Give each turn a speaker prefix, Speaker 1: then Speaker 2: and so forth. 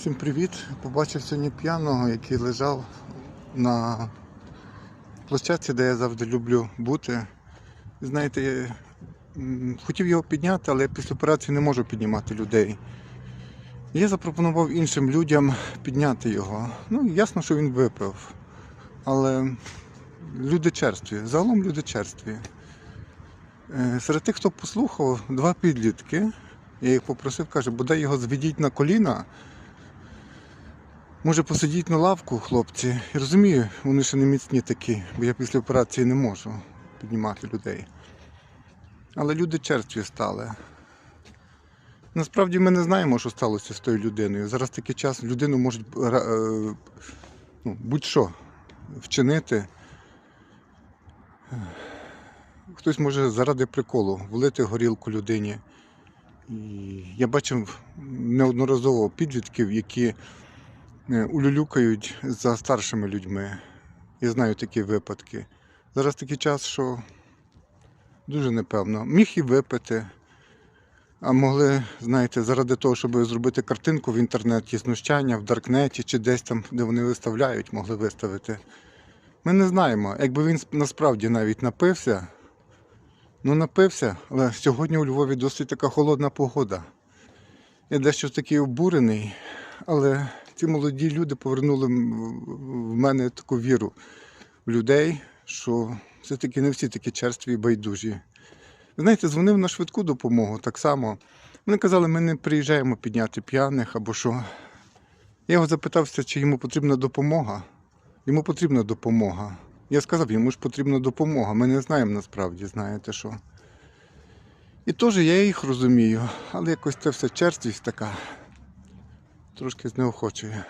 Speaker 1: Всім привіт! Побачив сьогодні п'яного, який лежав на площадці, де я завжди люблю бути. Знаєте, я, хотів його підняти, але я після операції не можу піднімати людей. Я запропонував іншим людям підняти його. Ну, ясно, що він випив. Але люди черстві, загалом люди черстві. Е, Серед тих, хто послухав, два підлітки. Я їх попросив, каже, бодай його зведіть на коліна. Може посидіть на лавку, хлопці. Я розумію, вони ще не міцні такі, бо я після операції не можу піднімати людей. Але люди черстві стали. Насправді ми не знаємо, що сталося з тою людиною. Зараз такий час людину можуть е, ну, будь-що вчинити. Хтось може заради приколу влити горілку людині. І я бачив неодноразово підлітків, які е, улюлюкають за старшими людьми. Я знаю такі випадки. Зараз такий час, що дуже непевно. Міг і випити, а могли, знаєте, заради того, щоб зробити картинку в інтернеті, знущання в Даркнеті чи десь там, де вони виставляють, могли виставити. Ми не знаємо. Якби він насправді навіть напився, ну напився, але сьогодні у Львові досить така холодна погода. Я дещо такий обурений, але ці молоді люди повернули в мене таку віру в людей, що все-таки не всі такі черстві і байдужі. Знаєте, дзвонив на швидку допомогу так само. Вони казали, ми не приїжджаємо підняти п'яних або що. Я його запитався, чи йому потрібна допомога. Йому потрібна допомога. Я сказав, йому ж потрібна допомога. Ми не знаємо насправді, знаєте що. І теж я їх розумію, але якось це все черствість така трошки знеохочує.